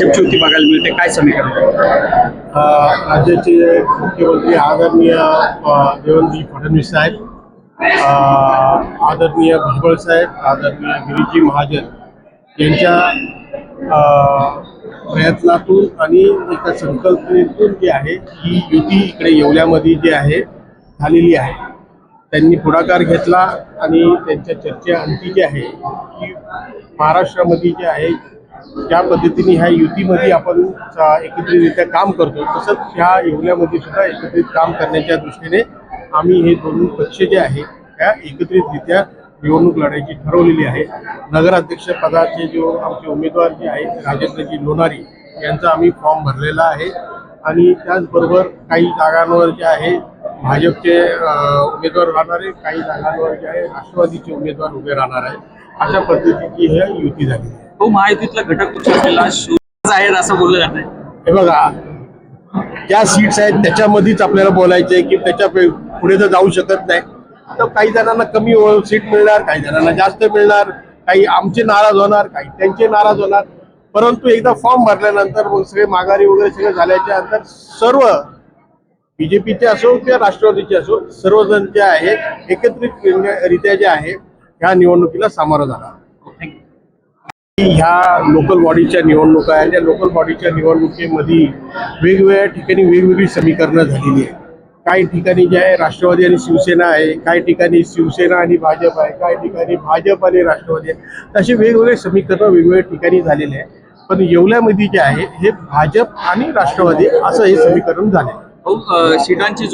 युती बघायला मिळते. काय समीकरण? राज्याचे मुख्यमंत्री आदरणीय देवनजी देवेंद्रजी फडणवीस साहेब आदरणीय भुजबळ साहेब आदरणीय गिरीजी महाजन यांच्या प्रयत्नातून आणि एका संकल्पनेतून जी आहे ही युती इकडे येवल्यामध्ये जी आहे झालेली आहे. त्यांनी पुढाकार घेतला आणि त्यांच्या चर्चेअंती जी आहे की महाराष्ट्रामध्ये जे आहे ज्या पद्धतीने ह्या युतीमध्ये आपण एकत्रितरित्या काम करतो तसंच ह्या येवल्यामध्ये सुद्धा एकत्रित काम करण्याच्या दृष्टीने आम्ही हे दोन पक्ष जे आहे त्या एकत्रितरित्या निवडणूक लढायची ठरवलेली आहे. नगराध्यक्ष पदाचे जो आमचे उमेदवार जे आहेत राजेंद्रजी लोणारी यांचा आम्ही फॉर्म भरलेला आहे. आणि त्याचबरोबर काही जागांवर जे आहे भाजपचे उमेदवार राहणार आहे काही जागांवर जे आहे राष्ट्रवादीचे उमेदवार उभे राहणार आहे अशा पद्धतीची ही युती झाली तो महायुतीतला घटक पक्ष असलेला शिवसेना आहे असं बोललं जात आहे हे बघा ज्या सीट्स आहेत त्याच्यामध्येच आपल्याला बोलायचं आहे की त्याच्या पुढे तर जाऊ शकत नाही. तर काही जणांना कमी सीट मिळणार काही जणांना जास्त मिळणार काही आमचे नाराज होणार काही त्यांचे नाराज होणार. परंतु एकदा फॉर्म भरल्यानंतर मग सगळे माघारी वगैरे सगळे झाल्याच्यानंतर सर्व बीजेपीचे असो किंवा राष्ट्रवादीचे असो सर्वजण जे आहे एकत्रित रित्या जे आहे ह्या निवडणुकीला सामोरं जाणार. ह्या लोकल बॉडीच्या निवडणुका आहेत. त्या लोकल बॉडीच्या निवडणुकीमध्ये वेगवेगळ्या ठिकाणी वेगवेगळी समीकरणं झालेली आहे काही ठिकाणी जे आहे राष्ट्रवादी आणि शिवसेना आहे काही ठिकाणी शिवसेना आणि भाजप आहे काही ठिकाणी भाजप आणि राष्ट्रवादी आहे. अशी वेगवेगळे समीकरणं वेगवेगळ्या ठिकाणी झालेले आहे पण येवल्यामध्ये जे आहे हे भाजप आणि राष्ट्रवादी असं हे समीकरण झाले शिटांची अ, सीटांची